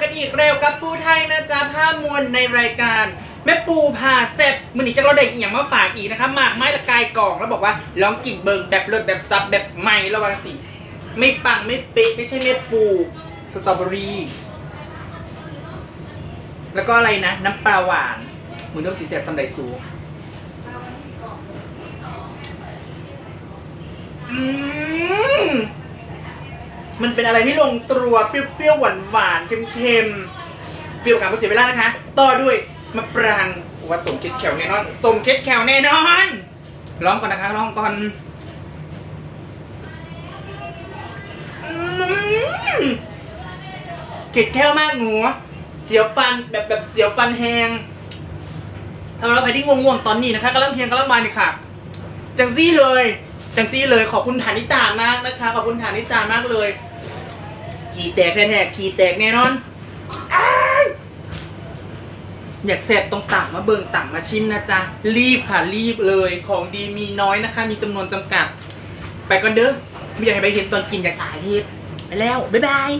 กันอีกแล้วกับปูไทยนะจ๊ะภาพมวลในรายการ แม่ปูพาเสร็จมือนี้จะเราได้อีกอย่างมาฝากอีกนะคะหมากไม้ละกายกล่องแล้วบอกว่าลองกินเบิงแบบเลิศแบบซับแบบใหม่ระวังสิไม่ปังไม่เป๊ะไม่ใช่แม่ปูสตรอเบอรี่แล้วก็อะไรนะ น้ำปลาหวานมือน้ำสีเสียบซัมไดซูอืม มันเป็นอะไรที่ลงตัวเปรี้ยวๆหวานๆเค็มๆเปรี้ยวกับไม่เสียเวลานะคะ ต่อด้วยมะปรางว่าสมเค็ดแขวแน่นอนสมเค็ดแขวแน่นอนร้องก่อนนะคะร้องก่อนเค็ดแค่วมากหนูเสียวฟันแบบแบบเสียวฟันแหงสำหรับใครที่ง่วงๆตอนนี้นะคะกำลังเพียงกำลังมาเนี่ยค่ะ จังซี่เลย จังซี่เลยขอบคุณฐานิตามากนะคะ ขอบคุณฐานิตามากเลย ขี่แตกแท้ๆขี่แตกแน่นอน อยากแสบตรงต่ำมาเบิ่งต่ำมาชิมนะจ๊ะ รีบค่ะรีบเลยของดีมีน้อยนะคะ มีจำนวนจำกัด ไปก่อนเด้อไม่อยากให้ไปเห็นตอนกินอยากตายเฮ็ดไปแล้ว บ๊ายบาย